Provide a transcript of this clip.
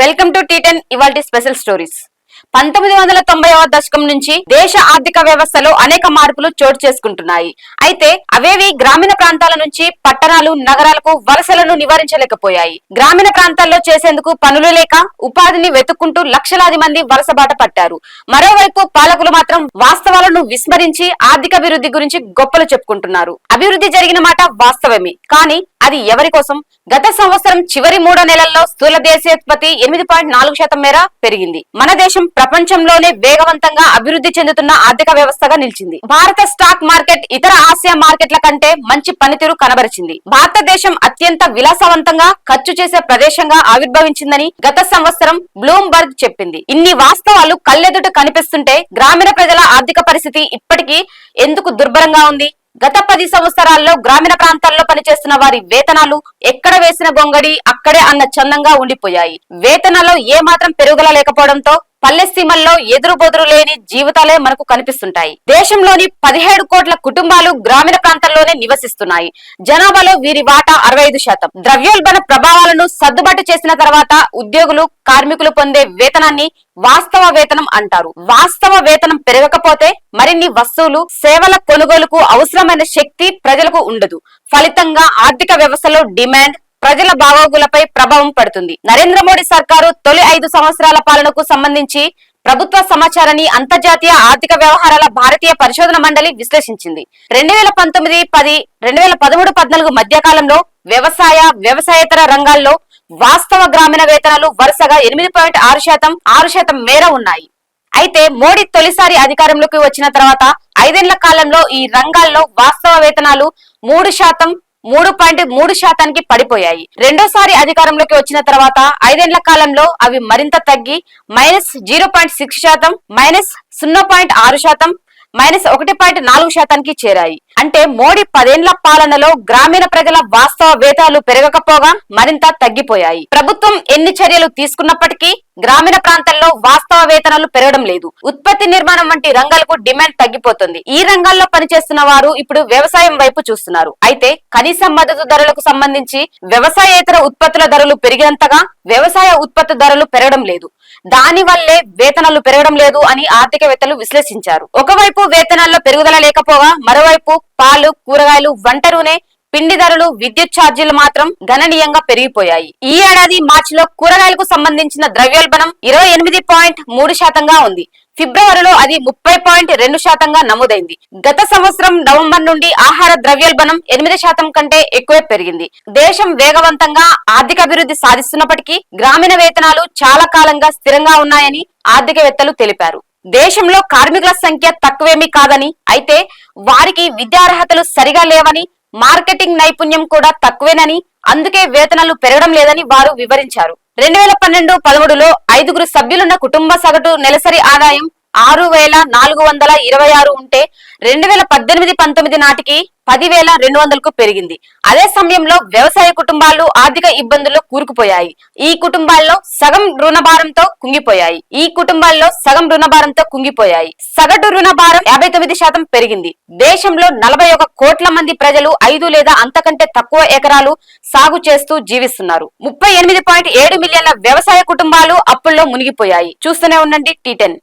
Welcome to T ten ఇవాల్టి special stories. పంతొమ్మిది వందల తొంభైవ దశకం నుంచి దేశ ఆర్థిక వ్యవస్థలో అనేక మార్పులు చోటు చేసుకుంటున్నాయి. అయితే అవేవి గ్రామీణ ప్రాంతాల నుంచి పట్టణాలు నగరాలకు వలసలను నివారించలేకపోయాయి. గ్రామీణ ప్రాంతాల్లో చేసేందుకు పనులు లేక ఉపాధిని వెతుక్కుంటూ లక్షలాది మంది వలస బాట పట్టారు. మరోవైపు పాలకులు మాత్రం వాస్తవాలను విస్మరించి ఆర్థిక అభివృద్ధి గురించి గొప్పలు చెప్పుకుంటున్నారు. అభివృద్ధి జరిగిన మాట వాస్తవమే. కానీ అది ఎవరి కోసం? గత సంవత్సరం చివరి మూడో నెలల్లో స్థూల దేశీయోత్పత్తి ఎనిమిది పాయింట్ నాలుగు శాతం మేర పెరిగింది. మన దేశం ప్రపంచంలోనే వేగవంతంగా అభివృద్ధి చెందుతున్న ఆర్థిక వ్యవస్థగా నిలిచింది. భారత స్టాక్ మార్కెట్ ఇతర ఆసియా మార్కెట్ల కంటే మంచి పనితీరు కనబరిచింది. భారతదేశం అత్యంత విలాసవంతంగా ఖర్చు చేసే ప్రదేశంగా ఆవిర్భవించిందని గత సంవత్సరం బ్లూంబర్గ్ చెప్పింది. ఇన్ని వాస్తవాలు కళ్ళెదుట కనిపిస్తుంటే గ్రామీణ ప్రజల ఆర్థిక పరిస్థితి ఇప్పటికీ ఎందుకు దుర్భరంగా ఉంది? గత పది సంవత్సరాల్లో గ్రామీణ ప్రాంతాల్లో పనిచేస్తున్న వారి వేతనాలు ఎక్కడ వేసిన గొంగడి అక్కడే అన్న చందంగా ఉండిపోయాయి. వేతనాల్లో ఏ మాత్రం పెరుగుదల లేకపోవడంతో పల్లె సీమల్లో ఎదురు బొదురు లేని జీవితాలే మనకు కనిపిస్తుంటాయి. దేశంలోని పదిహేడు కోట్ల కుటుంబాలు గ్రామీణ ప్రాంతాల్లోనే నివసిస్తున్నాయి. జనాభాలో వీరి వాటా అరవై ఐదు శాతం. ద్రవ్యోల్బణ ప్రభావాలను సర్దుబాటు చేసిన తర్వాత ఉద్యోగులు కార్మికులు పొందే వేతనాన్ని వాస్తవ వేతనం అంటారు. వాస్తవ వేతనం పెరగకపోతే మరిన్ని వస్తువులు సేవల కొనుగోలుకు అవసరమైన శక్తి ప్రజలకు ఉండదు. ఫలితంగా ఆర్థిక వ్యవస్థలో డిమాండ్ ప్రజల భావోగులపై ప్రభావం పడుతుంది. నరేంద్ర మోడీ సర్కారు తొలి ఐదు సంవత్సరాల పాలనకు సంబంధించి ప్రభుత్వ సమాచారాన్ని అంతర్జాతీయ ఆర్థిక వ్యవహారాల భారతీయ పరిశోధన మండలి విశ్లేషించింది. రెండు వేల పంతొమ్మిది పది రెండు వేల పదమూడు పద్నాలుగు మధ్య కాలంలో వ్యవసాయ వ్యవసాయేతర రంగాల్లో వాస్తవ గ్రామీణ వేతనాలు వరుసగా ఎనిమిది పాయింట్ ఆరు శాతం ఆరు శాతం మేర ఉన్నాయి. అయితే మోడీ తొలిసారి అధికారంలోకి వచ్చిన తర్వాత ఐదేళ్ళ కాలంలో ఈ రంగాల్లో వాస్తవ వేతనాలు మూడు శాతం మూడు పాయింట్ మూడు శాతానికి పడిపోయాయి. రెండోసారి అధికారంలోకి వచ్చిన తర్వాత ఐదేళ్ళ కాలంలో అవి మరింత తగ్గి మైనస్ జీరో పాయింట్ సిక్స్ శాతం మైనస్ సున్నా పాయింట్ ఆరు శాతం మైనస్ ఒకటి పాయింట్ నాలుగు శాతానికి చేరాయి. అంటే మోడీ పదేండ్ల పాలనలో గ్రామీణ ప్రజల వాస్తవ వేతాలు పెరగకపోగా మరింత తగ్గిపోయాయి. ప్రభుత్వం ఎన్ని చర్యలు తీసుకున్నప్పటికీ గ్రామీణ ప్రాంతాల్లో వాస్తవ వేతనాలు పెరగడం లేదు. ఉత్పత్తి నిర్మాణం వంటి రంగాలకు డిమాండ్ తగ్గిపోతుంది. ఈ రంగాల్లో పనిచేస్తున్న వారు ఇప్పుడు వ్యవసాయం వైపు చూస్తున్నారు. అయితే కనీస మద్దతు ధరలకు సంబంధించి వ్యవసాయేతర ఉత్పత్తుల ధరలు పెరిగినంతగా వ్యవసాయ ఉత్పత్తి ధరలు పెరగడం లేదు. దాని వల్లే వేతనాలు పెరగడం లేదు అని ఆర్థికవేత్తలు విశ్లేషించారు. ఒకవైపు వేతనాల్లో పెరుగుదల లేకపోగా మరోవైపు పాలు కూరగాయలు వంట నూనె పిండి ధరలు విద్యుత్ ఛార్జీలు మాత్రం గణనీయంగా పెరిగిపోయాయి. ఈ ఏడాది మార్చిలో కూరగాయలకు సంబంధించిన ద్రవ్యోల్బణం ఇరవై ఎనిమిది పాయింట్ మూడు శాతంగా ఉంది. ఫిబ్రవరిలో అది ముప్పై పాయింట్ రెండు శాతంగా నమోదైంది. గత సంవత్సరం నవంబర్ నుండి ఆహార ద్రవ్యోల్బణం ఎనిమిది శాతం కంటే ఎక్కువే పెరిగింది. దేశం వేగవంతంగా ఆర్థిక అభివృద్ధి సాధిస్తున్నప్పటికీ గ్రామీణ వేతనాలు చాలా కాలంగా స్థిరంగా ఉన్నాయని ఆర్థికవేత్తలు తెలిపారు. దేశంలో కార్మికుల సంఖ్య తక్కువేమీ కాదని అయితే వారికి విద్యార్హతలు సరిగా లేవని మార్కెటింగ్ నైపుణ్యం కూడా తక్కువేనని అందుకే వేతనాలు పెరగడం లేదని వారు వివరించారు. రెండు వేల పన్నెండు పదమూడులో ఐదుగురు సభ్యులున్న కుటుంబ సగటు నెలసరి ఆదాయం ఆరు వేల నాలుగు వందల ఇరవై ఆరు ఉంటే రెండు వేల పద్దెనిమిది పంతొమ్మిది నాటికి పదివేల రెండు వందలకు పెరిగింది. అదే సమయంలో వ్యవసాయ కుటుంబాలు ఆర్థిక ఇబ్బందుల్లో కూరుకుపోయాయి. ఈ కుటుంబాల్లో సగం రుణభారంతో కుంగిపోయాయి. ఈ కుటుంబాల్లో సగం రుణభారంతో కుంగిపోయాయి. సగటు రుణభారం యాభై తొమ్మిది శాతం పెరిగింది. దేశంలో నలభై ఒక కోట్ల మంది ప్రజలు ఐదు లేదా అంతకంటే తక్కువ ఎకరాలు సాగు చేస్తూ జీవిస్తున్నారు. ముప్పై ఎనిమిది పాయింట్ ఏడు మిలియన్ల వ్యవసాయ కుటుంబాలు అప్పుల్లో మునిగిపోయాయి. చూస్తూనే ఉండండి టీ టెన్.